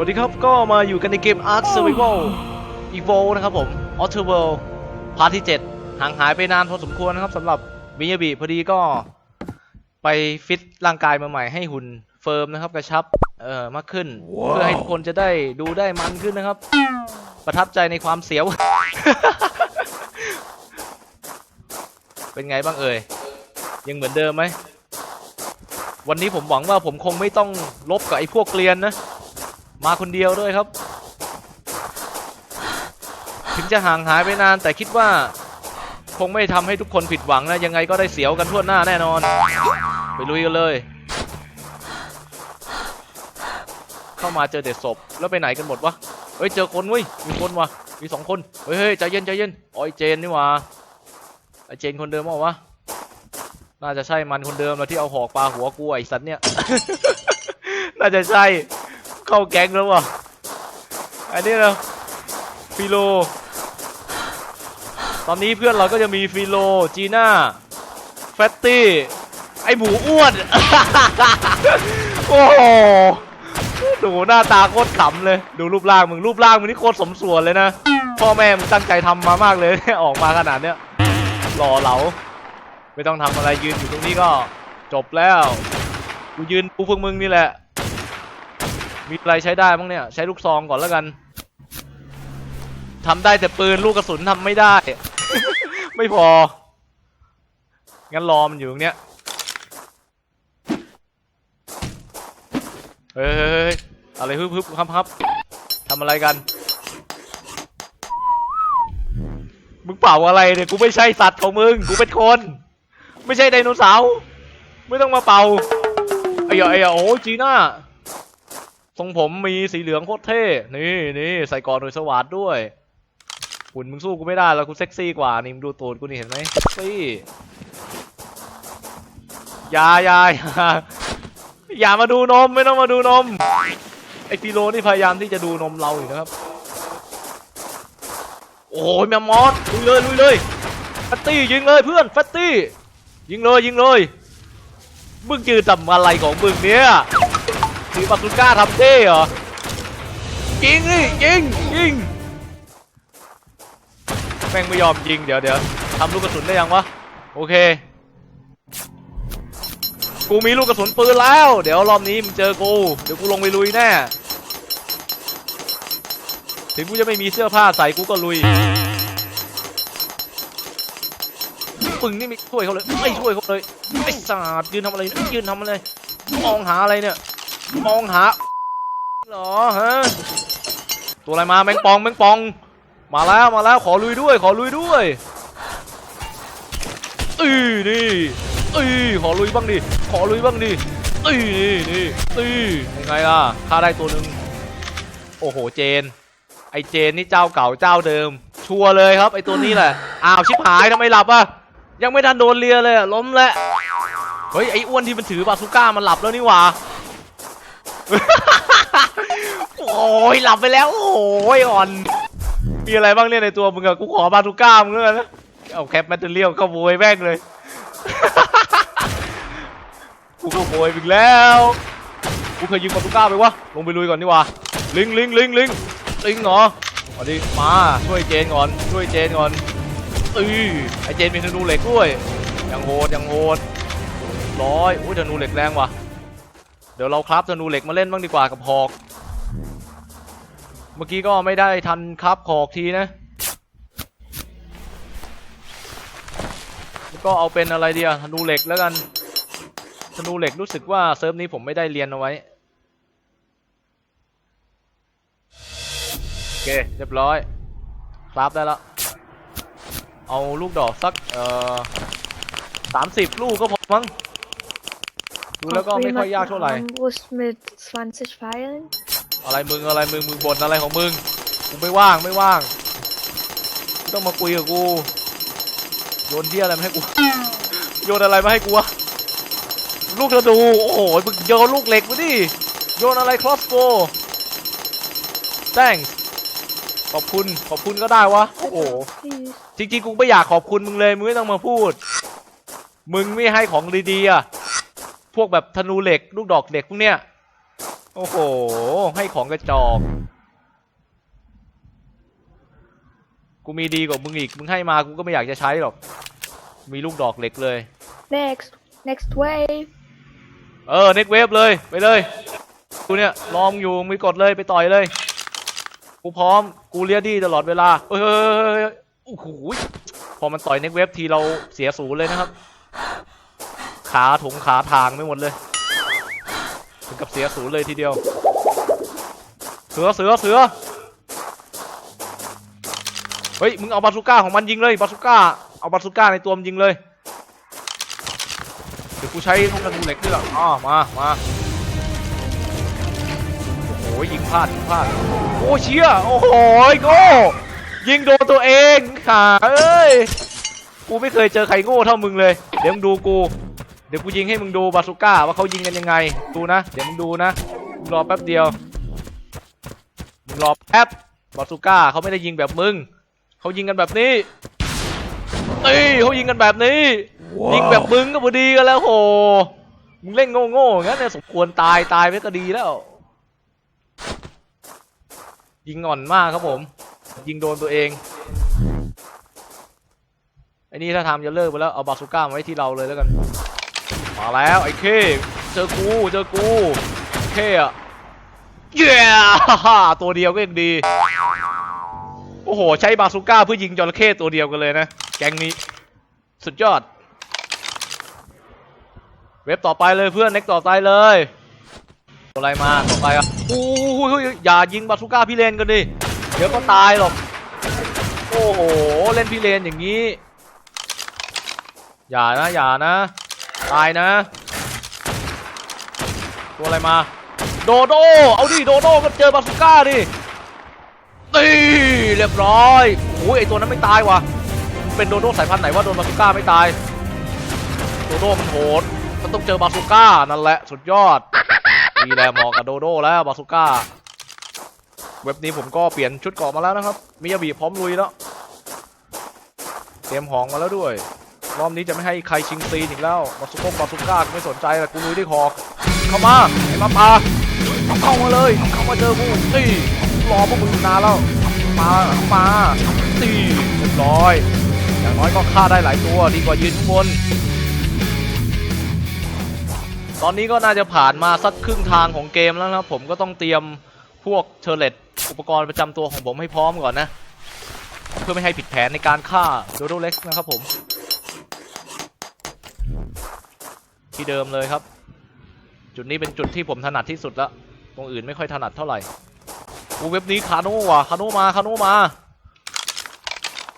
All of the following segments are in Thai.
วัสดีครับก็มาอยู่กันในเกม Ark Survival Evolve นะครับผม Outer World พาร์ทที่ 7 ห่างหายไปนานพอสมควรนะครับสำหรับมิยาบิพอดีก็ไปฟิตร่างกายมาใหม่ให้หุ่นเฟิร์มนะครับกระชับเอ่อมากขึ้น เพื่อให้ทุกคนจะได้ดูได้มันขึ้นนะครับ ประทับใจในความเสียว เป็นไงบ้างเอ่ย ยังเหมือนเดิมไหม วันนี้ผมหวังว่าผมคงไม่ต้องลบกับไอ้พวกเกลียนนะ มาคนเดียวด้วยครับ ถึงจะห่างหายไปนานแต่คิดว่า คงไม่ทำให้ทุกคนผิดหวังนะ ยังไงก็ได้เสียวกันทั่วหน้าแน่นอน ไปลุยกันเลย เข้ามาเจอเด็ดศพแล้วไปไหนกันหมดวะเฮ้ยเจอคนเว้ยมีคนวะมีสองคนเฮ้ยเฮ้ยใจเย็นใจเย็นอ๋อไอเจนนี่วะไอเจนคนเดิมเปล่าวะน่าจะใช่มันคนเดิมแหละที่เอาหอกปลาหัวกูไอสัตว์เนี่ย น่าจะใช่ เข้าแก๊งแล้ววะอันนี้นะฟิโล ตอนนี้เพื่อนเราก็จะมีฟิโล จีน่า แฟตตี้ ไอหมูอ้วน โอ้โหดูหน้าตาโคตรขำเลย ดูรูปร่างมึงรูปร่างมึงนี่โคตรสมส่วนเลยนะ พ่อแม่มึงตั้งใจทำมามากเลย ออกมาขนาดเนี้ยหล่อเหลา ไม่ต้องทำอะไรยืนอยู่ตรงนี้ก็จบแล้ว กูยืนกูพวกมึงนี่แหละ มีอะไรใช้ได้บ้างเนี่ย ใช้ลูกซองก่อนแล้วกันทำได้แต่ปืนลูกกระสุนทำไม่ได้ ไม่พอ งั้นรอมันอยู่ตรงเนี้ยเฮ้ยอะไรฮึบฮึบครับครับทำอะไรกัน มึงเป่าอะไรเนี่ย กูไม่ใช่สัตว์ของมึง กูเป็นคน ไม่ใช่ไดโนเสาร์ ไม่ต้องมาเป่าไอ้ยาไอ้ยาโอ้จีน่า ทรงผมมีสีเหลืองโคตรเท่ นี่นี่ใส่กอดโดยสวัสดด้วยหุ่นมึงสู้กูไม่ได้แล้วกูเซ็กซี่กว่า นี่มึงดูตูดกูนี่เห็นไหมเซ็กซี่ยายายาอย่ามาดูนมไม่ต้องมาดูนม ไอฟิโลนี่พยายามที่จะดูนมเราอยู่นะครับ โอ้ยแมมมอสลุยเลยลุยเลยฟตตี้ยิงเลยเพื่อนฟตตี้ยิงเลยยิงเลยมึงยืนทำอะไรของมึงเนี่ย ถือปาสุก้าทำเท่เหรอยิงนี่ยิงยิงแม่งไม่ยอมยิงเดี๋ยวเดี๋ยวทำลูกกระสุนได้ยังวะโอเค กูมีลูกกระสุนปืนแล้ว เดี๋ยวรอบนี้มึงเจอกูเดี๋ยวกูลงไปลุยแน่ถึงกูจะไม่มีเสื้อผ้าใส่กูก็ลุยปึงนี่ไม่ช่วยเขาเลยไม่ช่วยเขาเลยไอ้สาดยืนทำอะไรยืนทำอะไรมองหาอะไรเนี่ย มองหาเหรอฮะตัวอะไรมาแมงปองแมงปอง มาแล้วมาแล้วขอลุยด้วย ขอลุยด้วยอือนี่อือขอลุยบ้างดิขอลุยบ้างดิอือนี่นี่อือยังไงล่ะฆ่าได้ตัวหนึ่งโอ้โหเจน ไอเจนนี่เจ้าเก่าเจ้าเดิม ชัวร์เลยครับไอตัวนี้แหละอ้าวชิบหายทำไมหลับอะยังไม่ทันโดนเลียเลยอะล้มแล้วเฮ้ยไออ้วนที่มันถือบาซูก้ามันหลับแล้วนี่หว่า โอ้ยหลับไปแล้ว โอ้ยอ่อน มีอะไรบ้างเนี่ยในตัวมึงอะกูขอบาซูก้ามึงเลยนะเอาแคปแมทเทอเรียลเข้าโวยแม่งเลย กูเข้าโวยอีกแล้ว กูเคยยิงบาซูก้าไปวะ ลงไปลุยก่อนดีกว่า ลิงลิงลิงลิงลิงเหรอมาดิมาช่วยเจนก่อน ช่วยเจนก่อนอือไอเจนมีธนูเหล็กด้วยยังโหดยังโหดร้อยอุ้ยธนูเหล็กแรงว่ะ เดี๋ยวเราคราฟธนูเหล็กมาเล่นบ้างดีกว่ากับหอก เมื่อกี้ก็ไม่ได้ทันคราฟหอกทีนะก็เอาเป็นอะไรเดียวธนูเหล็กแล้วกันธนูเหล็กรู้สึกว่าเซิร์ฟนี้ผมไม่ได้เรียนเอาไว้โอเคเรียบร้อยคราฟได้แล้ว เอาลูกดอกสักเอ่อสามสิบลูกก็พอมั้ง ดูแล้วก็ไม่ค่อยยากเท่าไหร่ Armbrust mit 20 Pfeilen. อะไรมึงอะไรมึงมึงบ่นอะไรของมึงกูไม่ว่างไม่ว่างไม่ต้องมาคุยกับกูโยนเที่ยอะไรมาให้กูโยนอะไรมาให้กูวะลูกธนูโอ้โหมึงโยนลูกเหล็กมาดิโยนอะไร crossbow thanks ขอบคุณขอบคุณก็ได้วะโอ้โห Please. จริงๆกูไม่อยากขอบคุณมึงเลยมึงไม่ต้องมาพูด มึงไม่ให้ของดีๆอะ พวกแบบธนูเหล็กลูกดอกเหล็กพวกเนี้ย โอ้โห ให้ของกระจอก กูมีดีกว่ามึงอีก มึงให้มากูก็ไม่อยากจะใช้หรอก มีลูกดอกเหล็กเลย Next. Next wave. เออเน็กเวฟเลย ไปเลย กูเนี่ยลองอยู่มีกดเลยไปต่อยเลย กูพร้อม กูเลียดี้ตลอดเวลาเฮ้ยเฮ้ยเฮ้ยเฮ้ยโอ้โห พอมันต่อยเน็กเวฟทีเราเสียศูนย์เลยนะครับ ขาถงขาทางไม่หมดเลย ถึงกับเสียศูนย์เลยทีเดียว เสือเสือเสือเฮ้ย มึงเอาบาซูก้าของมันยิงเลยบาซูก้า เอาบาซูก้าในตัวมันยิงเลย เดี๋ยวกูใช้ลูกกระดูเหล็กนี่แหละอ๋อมามาโอ้โหยิงพลาดยิงพลาด โอ้เชี่ย โอ้โหโง่ยิงโดนตัวเองขาเอ้ย กูไม่เคยเจอใครโง่เท่ามึงเลย เดี๋ยวมึงดูกู เดี๋ยวกูยิงให้มึงดูบาซูก้าว่าเขายิงกันยังไง ดูนะ เดี๋ยวมึงดูนะมึงรอแป๊บเดียวมึงรอแป๊บบาซูก้าเขาไม่ได้ยิงแบบมึงเขายิงกันแบบนี้เอ้ยเขายิงกันแบบนี้ ยิงแบบมึงก็พอดีกันแล้วโหมึงเล่นโง่ๆอย่างนั้นเนี่ยสมควรตายตายไปก็ดีแล้ว ยิงอ่อนมากครับผม ยิงโดนตัวเองไอ้นี่ถ้าทำจะเลิกไปแล้วเอาบาซูก้ามาไว้ที่เราเลยแล้วกัน มาแล้วไอ้เคเจอกูเจอกูเคอะเย้ตัวเดียวก็ยังดี โอ้โห ใช้บาซูก้าเพื่อยิงจระเข้ตัวเดียวกันเลยนะ แกงนี้ สุดยอด เว็บต่อไปเลยเพื่อนเน็กต่อไปเลยอะไรมาต่อไปอะโอ้โหอย่ายิงบาซูก้าพี่เลนกันดิเดี๋ยวก็ตายหรอก โอ้โห เล่นพี่เลนอย่างนี้ อย่านะ อย่านะ ตายนะ ตัวอะไรมา โดโด เอาดิ โดโดก็เจอบาซูก้าดินี่เรียบร้อยโอ้ยไอตัวนั้นไม่ตายว่ะมันเป็นโดโดสายพันธุ์ไหนว่าโดนบาซูก้าไม่ตาย โดโดมันโหด มันต้องเจอบาซูก้านั่นแหละสุดยอดดีแหละเหมาะกับโดโดแล้วบาซูก้า เว็บนี้ผมก็เปลี่ยนชุดเกราะมาแล้วนะครับมิยาบิพร้อมลุยแล้ว เตรียมของมาแล้วด้วย รอบนี้จะไม่ให้ใครชิงซีนอีกแล้วบาซูก้บาซูก้ากูไม่สนใจแต่กูลุยด้วยคอเข้ามาไอ้มาปาเข้ามาเลยเข้ามาเจอกูตีรอพวกมึงอยู่นานแล้วมามาตีเรียบร้อย อย่างน้อยก็ฆ่าได้หลายตัวดีกว่ายืนข้างบนตอนนี้ก็น่าจะผ่านมาสักครึ่งทางของเกมแล้วนะผมก็ต้องเตรียมพวกเทอร์เลตอุปกรณ์ประจำตัวของผมให้พร้อมก่อนนะ เพื่อไม่ให้ผิดแผนในการฆ่าโดโดเล็กนะครับผม ที่เดิมเลยครับ จุดนี้เป็นจุดที่ผมถนัดที่สุดแล้วตรงอื่นไม่ค่อยถนัดเท่าไหร่กูเว็บนี้คาโน่ว่ะคาโน่มาคาโน่มา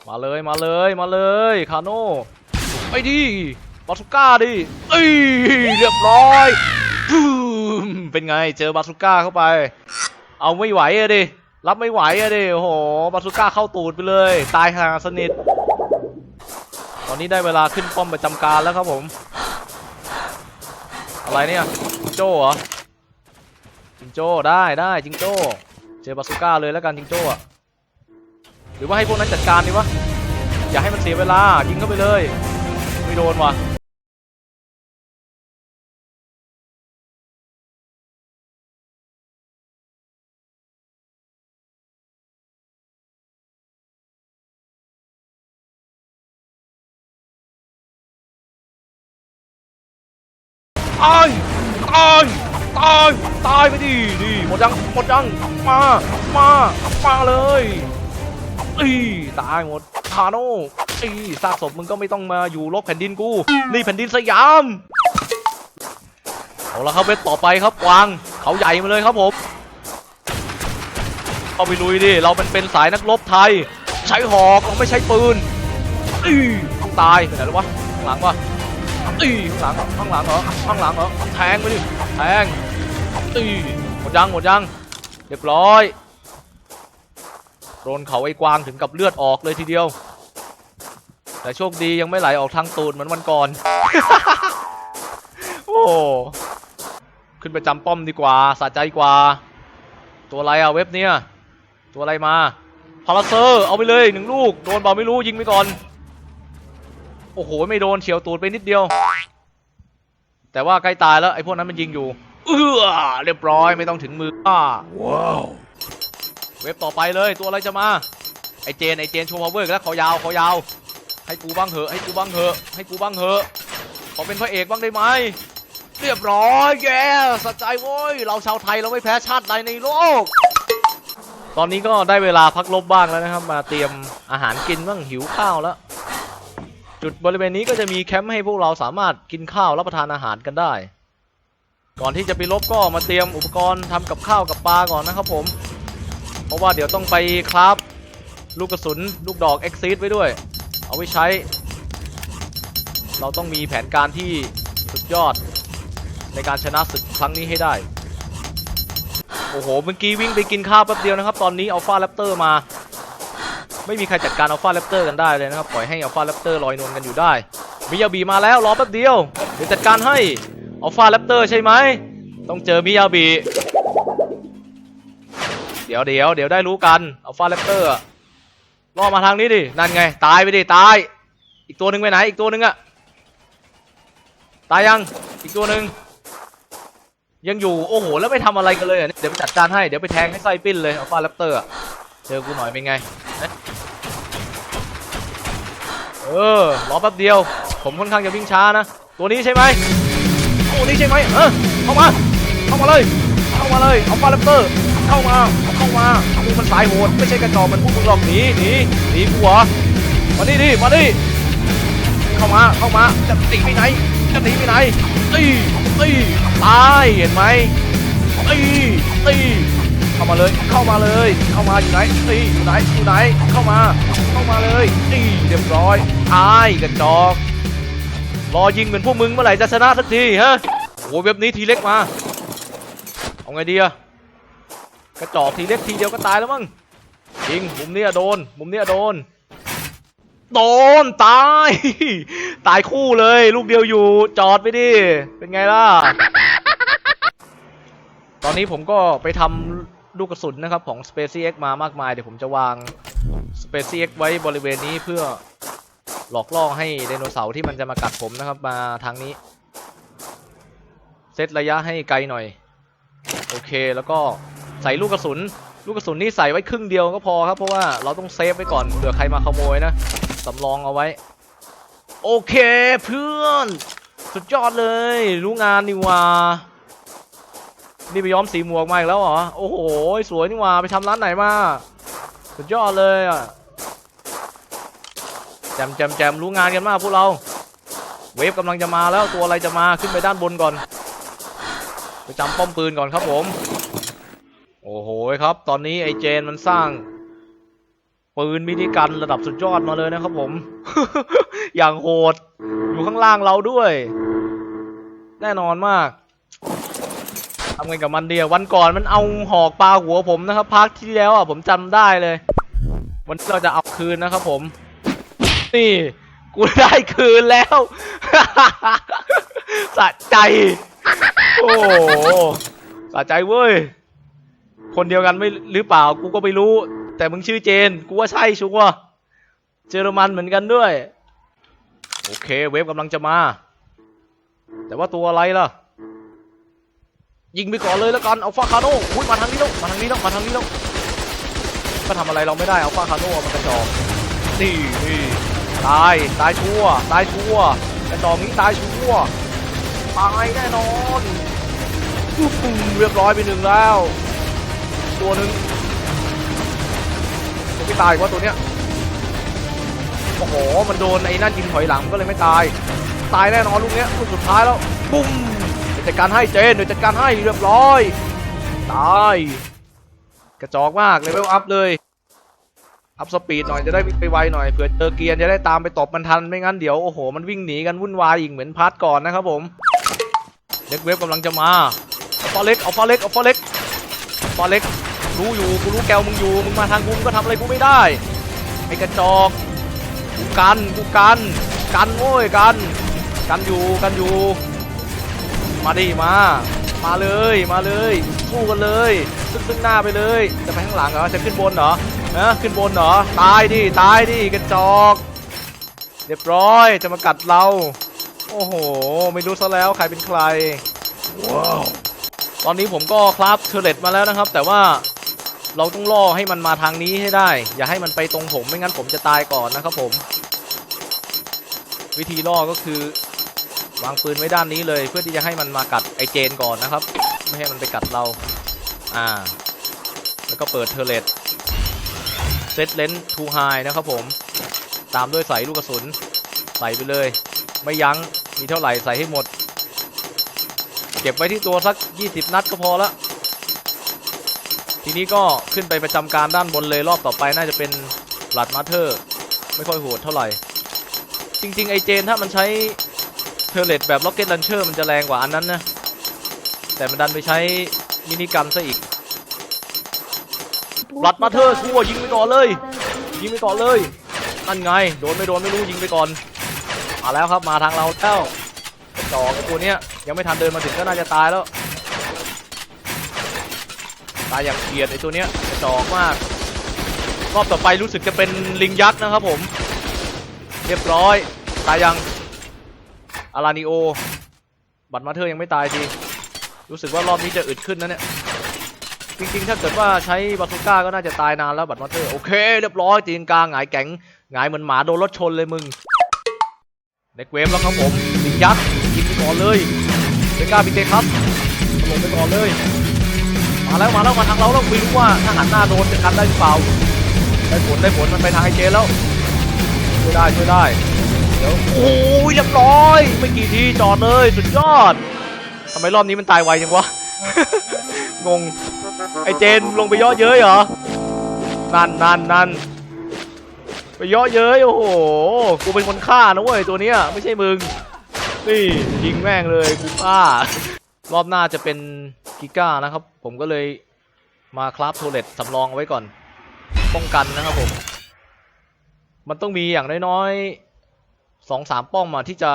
มาเลยมาเลยมาเลยคาโน่ไปดิบาสุก้าดิเอ้ยเรียบร้อยเป็นไงเจอบาสุก้าเข้าไป เอาไม่ไหวอะดิรับไม่ไหวอะดิโอ้โหบาสุก้าเข้าตูดไปเลย ตายห่าสนิท ตอนนี้ได้เวลาขึ้นป้อมประจำการแล้วครับผม อะไรเนี่ยจิงโจ้เหรอจิงโจ้ได้ได้จิงโจ้เจอบาสุก้าเลยแล้วกันจิงโจ้อะหรือว่าให้พวกนั้นจัดการดีวะอย่าให้มันเสียเวลายิงเข้าไปเลยไม่โดนว่ะ ตายตายตายตายไปดิดิหมดยังหมดยังมามามาเลยอีตายหมดคาโน่อีซากศพมึงก็ไม่ต้องมาอยู่ลบแผ่นดินกู นี่แผ่นดินสยามเอาละครับเวทต่อไปครับกวางเขาใหญ่มาเลยครับผมเอาไปลุยดิเรามันเป็นสายนักรบไทย ใช้หอกเราไม่ใช้ปืนอีต้องตายไปไหนแล้ววะข้าหลังวะ อีข้างหลังข้างหลังเหรอข้างหลังเหรอแทงไปดิแทงอีหมดยังหมดยังเรียบร้อยโดนเขาไอ้กวางถึงกับเลือดออกเลยทีเดียว แต่โชคดียังไม่ไหลออกทางตูดเหมือนวันก่อน โอ้ขึ้นไปจำป้อมดีกว่าสะใจกว่า ตัวอะไรอะเว็บเนี่ย ตัวอะไรมาพาราเซอร์เอาไปเลยหนึ่งลูก โดนเปล่าไม่รู้ยิงไปก่อน โอ้โห ไม่โดนเฉียวตูดไปนิดเดียว แต่ว่าใกล้ตายแล้วไอ้พวกนั้นมันยิงอยู่ เอื้อเรียบร้อยไม่ต้องถึงมืออ่าว้าวเว็บต่อไปเลยตัวอะไรจะมา ไอเจนไอเจนโชว์พาวเวอร์อีกแล้วขอยาวขอยาว ให้กูบ้างเหอะให้กูบ้างเหอะให้กูบ้างเหอะขอเป็นพระเอกบ้างได้ไหมเรียบร้อยแย่สะใจโว้ยเราชาวไทยเราไม่แพ้ชาติใดในโลก ตอนนี้ก็ได้เวลาพักลบบ้างแล้วนะครับ มาเตรียมอาหารกินบ้างหิวข้าวแล้ว จุดบริเวณนี้ก็จะมีแคมป์ให้พวกเราสามารถกินข้าวรับประทานอาหารกันได้ ก่อนที่จะไปลบก็มาเตรียมอุปกรณ์ทำกับข้าวกับปลาก่อนนะครับผม เพราะว่าเดี๋ยวต้องไปคราฟลูกกระสุนลูกดอกเอ็กซิสไว้ด้วย เอาไว้ใช้ เราต้องมีแผนการที่สุดยอด ในการชนะศึกครั้งนี้ให้ได้ โอ้โห เมื่อกี้วิ่งไปกินข้าวแป๊บเดียวนะครับ ตอนนี้อัลฟาแรปเตอร์มา ไม่มีใครจัดการอัลฟาแรปเตอร์กันได้เลยนะครับ ปล่อยให้อัลฟาแรปเตอร์ลอยนวลกันอยู่ได้ มิยาบีมาแล้วรอแป๊บเดียว เดี๋ยวจัดการให้อัลฟาแรปเตอร์ใช่ไหม ต้องเจอมิยาบี เดี๋ยวเดี๋ยวเดี๋ยวได้รู้กันอัลฟาแรปเตอร์ล่อมาทางนี้ดิ นั่นไง ตายไปดิ ตาย อีกตัวหนึ่งไปไหน อีกตัวหนึ่งอะตายยัง อีกตัวหนึ่งยังอยู่ โอ้โห แล้วไม่ทำอะไรกันเลยเดี๋ยวไปจัดการให้ เดี๋ยวไปแทงให้ไส้ปิ้นเลยอัลฟาแรปเตอร์เจอกูหน่อยเป็นไง เออรอแป๊บเดียว ผมค่อนข้างจะวิ่งช้านะ ตัวนี้ใช่ไหมตัวนี้ใช่ไหมเออเข้ามาเข้ามาเลยเข้ามาเลยเอัลฟาแรปเตอร์เข้ามาเข้ามามึงมันสายโหดไม่ใช่กระจอกมันพวกมึงหรอกหนีหนีหนีกูเหรอมาดิดิมาดิเข้ามาเข้ามาจะหนีไปไหนจะหนีไปไหนตีตีตายเห็นไหมตีตี เข้ามาเลย เข้ามาเลย เข้ามาอยู่ไหนตีอยู่ไหนอยู่ไหน เข้ามา เข้ามาเลยตีเรียบร้อยตายกระจอกรอยิงเหมือนพวกมึงเมื่อไหร่จะชนะสักทีฮะโอ้โหเว็บนี้ทีเล็กมา เอาไงดีอะกระจอกทีเล็กทีเดียวก็ตายแล้วมั้งยิงมุมเนี้ยโดน มุมเนี้ยโดน โดนตาย ตายคู่เลย ลูกเดียวอยู่ จอดไปดิ เป็นไงล่ะ ตอนนี้ผมก็ไปทำ ลูกกระสุนนะครับของ SpaceX มามากมาย เดี๋ยวผมจะวาง SpaceX ไว้บริเวณนี้เพื่อหลอกล่อให้ไดโนเสาร์ที่มันจะมากัดผมนะครับมาทางนี้ เซตระยะให้ไกลหน่อย โอเคแล้วก็ใส่ลูกกระสุน ลูกกระสุนนี่ใส่ไว้ครึ่งเดียวก็พอครับ เพราะว่าเราต้องเซฟไว้ก่อนเผื่อใครมาขโมยนะสำรองเอาไว้ โอเคเพื่อน สุดยอดเลย รู้งานนี่ว่า นี่ไปย้อมสีหมวกมาอีกแล้วเหรอ โอ้โห สวยนี่ว่าไปทำร้านไหนมา สุดยอดเลยอะแจมแจมแจมรู้งานกันมากพวกเรา เวฟกำลังจะมาแล้วตัวอะไรจะมาขึ้นไปด้านบนก่อน ไปจำป้อมปืนก่อนครับผม โอ้โหครับ ตอนนี้ไอ้เจนมันสร้าง ปืนมินิกันระดับสุดยอดมาเลยนะครับผม อย่างโหดอยู่ข้างล่างเราด้วย แน่นอนมาก ทำไงกับมันเดียววันก่อนมันเอาหอกปลาหัวผมนะครับพักที่แล้วอะผมจำได้เลย วันนี้เราจะเอาคืนนะครับผม นี่กูได้คืนแล้วสะใจ โอ้สะใจเว้ย คนเดียวกันไม่หรือเปล่ากูก็ไม่รู้ แต่มึงชื่อเจน กูว่าใช่ชัวร์เยอรมันเหมือนกันด้วย โอเค เวฟกำลังจะมา แต่ว่าตัวอะไรล่ะ ยิงไปก่อนเลยแล้วกันเอาฟาคาโน่อุ้ยมาทางนี้แล้วมาทางนี้แล้วมาทางนี้แล้วก็ทำอะไรเราไม่ได้เอาฟาคาโน่มันกระจอกนี่นี่ตายตายชั่วตายชั่วกระจอกนี้ตายชั่วตายแน่นอนปุ๊บปุ๊บเรียบร้อยไปหนึ่งแล้ว ตัวหนึ่งยังไม่ตายกว่าตัวเนี้ยโอ้โหมันโดนไอ้นั่นยิงถอยหลังก็เลยไม่ตาย ตายแน่นอนลูกเนี้ยลูกสุดท้ายแล้วปุ้ม จัดการให้เจนเดี๋ยวจัดการให้เรียบร้อย ตาย กระจอกมากเลเวลอัพเลย อัพสปีดหน่อยจะได้วิ่งไปไวหน่อยเผื่อเจอเกียร์จะได้ตามไปตบมันทันไม่งั้นเดี๋ยวโอ้โหมันวิ่งหนีกันวุ่นวายอีกเหมือนพาร์ทก่อนนะครับผมเล็กเวฟกำลังจะมาเอาฟอเล็กเอาฟอเล็กเอาฟอเล็กฟอเล็กรู้อยู่กูรู้แกวมึงอยู่มึงมาทางกูมึงก็ทำอะไรกูไม่ได้ไอ้กระจอกกูกันกูกัน กันโว้ยกัน กันอยู่กันอยู่ มาดิมา มาเลยมาเลยสู้กันเลยซึ่งซึ่งหน้าไปเลย จะไปข้างหลังเหรอจะขึ้นบนเหรอนะขึ้นบนเหรอตายดิตายดิกระจอกเรียบร้อยจะมากัดเรา โอ้โห ไม่รู้ซะแล้วใครเป็นใครว้าวตอนนี้ผมก็คราฟเทเลตมาแล้วนะครับ แต่ว่าเราต้องล่อให้มันมาทางนี้ให้ได้ อย่าให้มันไปตรงผมไม่งั้นผมจะตายก่อนนะครับผม วิธีล่อก็คือ วางปืนไว้ด้านนี้เลย เพื่อที่จะให้มันมากัดไอเจนก่อนนะครับ ไม่ให้มันไปกัดเรา อ่า แล้วก็เปิดเทเลตเซตเลนส์ทูไฮนะครับผม ตามด้วยใส่ลูกกระสุน ใส่ไปเลย ไม่ยัง้ง มีเท่าไหร่ใส่ให้หมด เก็บไว้ที่ตัวสัก 20 นัดก็พอละ ทีนี้ก็ขึ้นไปประจำการด้านบนเลยรอบต่อไปน่าจะเป็นบลัดมาเธอร์ ไม่ค่อยโหดเท่าไหร่ จริงๆ ไอเจนถ้ามันใช้ เทอร์เลตแบบล็อกเก็ตลันเชอร์มันจะแรงกว่าอันนั้นนะ แต่มันดันไปใช้มินิกันซะอีกบลัดมาเธอร์ชัวร์ยิงไปก่อนเลย ยิงไปก่อนเลยนั่นไง โดนไม่โดนไม่รู้ยิงไปก่อนมาแล้วครับมาทางเราแล้วจอกไอ้ตัวเนี้ยยังไม่ทันเดินมาถึงก็น่าจะตายแล้ว ตายอย่างเกลียดไอ้ตัวเนี้ยจอกมาก รอบต่อไปรู้สึกจะเป็นลิงยักษ์นะครับผม เรียบร้อย ตายยัง อารานิโอ บัตรมาเธอยังไม่ตายทีรู้สึกว่ารอบนี้จะอึดขึ้นนะเนี่ย จริงๆ ถ้าเกิดว่าใช้บาซูก้าก็น่าจะตายนานแล้วบัตรมาเธอโอเค เรียบร้อยตีนกลางหงายแก๋งหงายเหมือนหมาโดนรถชนเลยมึงเด็กเวฟแล้วครับผมลิงยักษ์ยิงไปก่อนเลยเบก้าบิเตครับลงไปก่อนเลย มาแล้วมาแล้วมาทางเราแล้วไม่รู้ว่าถ้าหันหน้าโดนจะกันได้หรือเปล่าได้ผลได้ผลมันไปทางไอเจแล้วช่วยได้ช่วยได้ โอ้ยเรียบร้อย ไม่กี่ทีจอดเลยสุดยอดทำไมรอบนี้มันตายไวจังวะ งง ไอเจนลงไปย่อเย้ยเหรอ นั่นนั่นนั่นไปย่อเย้ยโอ้โห กูเป็นคนฆ่านะเว้ยตัวเนี้ยไม่ใช่มึง นี่ยิงแม่งเลยกูฆ่ารอบหน้าจะเป็นกิก้านะครับ ผมก็เลยมาคราฟโทเลตสำรองเอาไว้ก่อน ป้องกันนะครับผม มันต้องมีอย่างน้อยๆ สองสามป้องมาที่จะ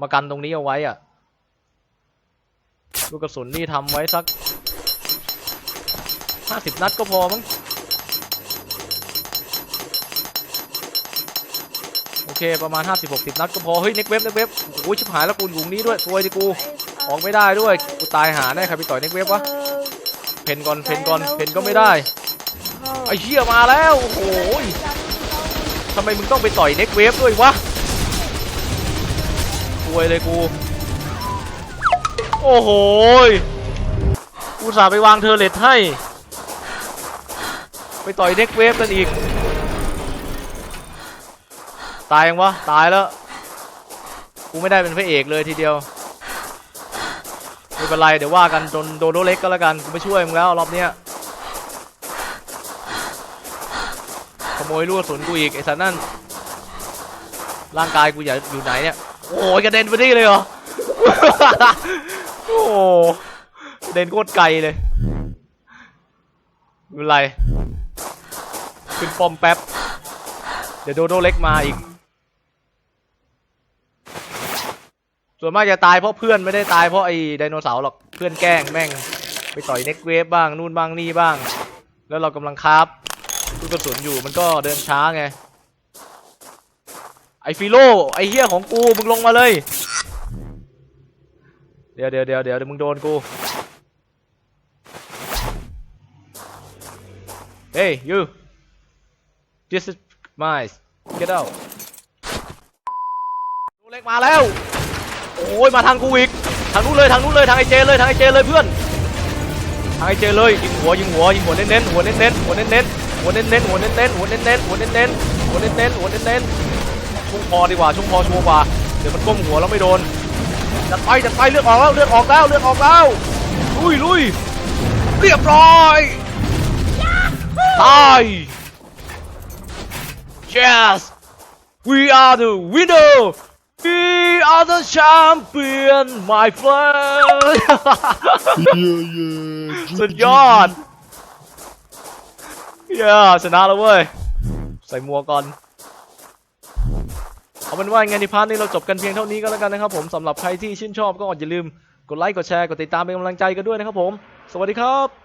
มากันตรงนี้เอาไว้อะลูกกระสุนนี่ทำไว้สักห้าสิบนัดก็พอมั้งโอเคประมาณ50-60นัดก็พอ เฮ้ยเน็กเว็บเน็กเว็บโอ้ยชิบหายแล้วกูอยู่ตรงนี้ด้วยซวยดิกู ออกไม่ได้ด้วย กูตายหาแน่ใครไปต่อยเน็กเว็บวะเพนก่อนเพนก่อนเพนก็ไม่ได้ไอ้เหี้ยมาแล้ว โอ้โหยทำไมมึงต้องไปต่อยเน็กเวฟด้วยวะ วยเลยกู โอ้โหกูสาห์ไปวางเทอร์เลตให้ ไปต่อยเน็กเวฟกันอีก ตายยังวะ ตายแล้ว กูไม่ได้เป็นพระเอกเลยทีเดียว ไม่เป็นไร เดี๋ยวว่ากันจนโดโดเล็กก็แล้วกัน กูไม่ช่วยมึงแล้วรอบเนี้ยขโมยลูกกระสุนกูอีกไอ้สันนั่นร่างกายกูอย่าอยู่ไหนเนี่ย โอ้ยกระเด็นไปนี่เลยเหรอ โอ้เด็นโคตรไกลเลยไม่เป็นไร ขึ้นป้อมแป๊บ เดี๋ยวโดโดเล็กมาอีก ส่วนมากจะตายเพราะเพื่อนไม่ได้ตายเพราะไอ้ไดโนเสาร์หรอก เพื่อนแกล้งแม่ง ไปต่อยเน็กเวฟบ้างนู่นบ้างนี่บ้าง แล้วเรากำลังคราฟลูกกระสุนอยู่มันก็เดินช้าไง ไอฟิโลไอเฮียของกูมึงลงมาเลย เดี๋ยวเดี๋ยวเดี๋ยวเดี๋ยวมึงโดนกู เฮ้ย you this is mine get out ลูเล็กมาแล้ว โอ้ยมาทางกูอีก ทางนู้นเลยทางนู้นเลยทางไอเจเลยทางไอเจเลยเพื่อน ทางไอเจเลยยิงหัวยิงหัวยิงหัวเน้นเน้นหัวเน้นเน้นหัวเน้นเน้นหัวเน้นเน้นหัวเน้นเน้นหัวเน้นเน้นหัวเน้นเน้นหัวเน้นเน้นหัวเน้นเน้น ชุ่มพอดีกว่าชุ่มพอชัวร์กว่าเดี๋ยวมันก้มหัวแล้วไม่โดนจัดไปจัดไปเลือดออกแล้วเลือดออกแล้วเลือดออกแล้วลุยลุยเรียบร้อยตาย Yes we are the winner we are the champion my friend สุดยอดเย้ชนะแล้วเว้ย ใส่หมัวกก่อน เอาเป็นว่างไงในพาร์ทนี้เราจบกันเพียงเท่านี้ก็แล้วกันนะครับผมสำหรับใครที่ชื่นชอบก็อย่าลืมกดไลค์กดแชร์กดติดตามเป็นกำลังใจกันด้วยนะครับผม สวัสดีครับ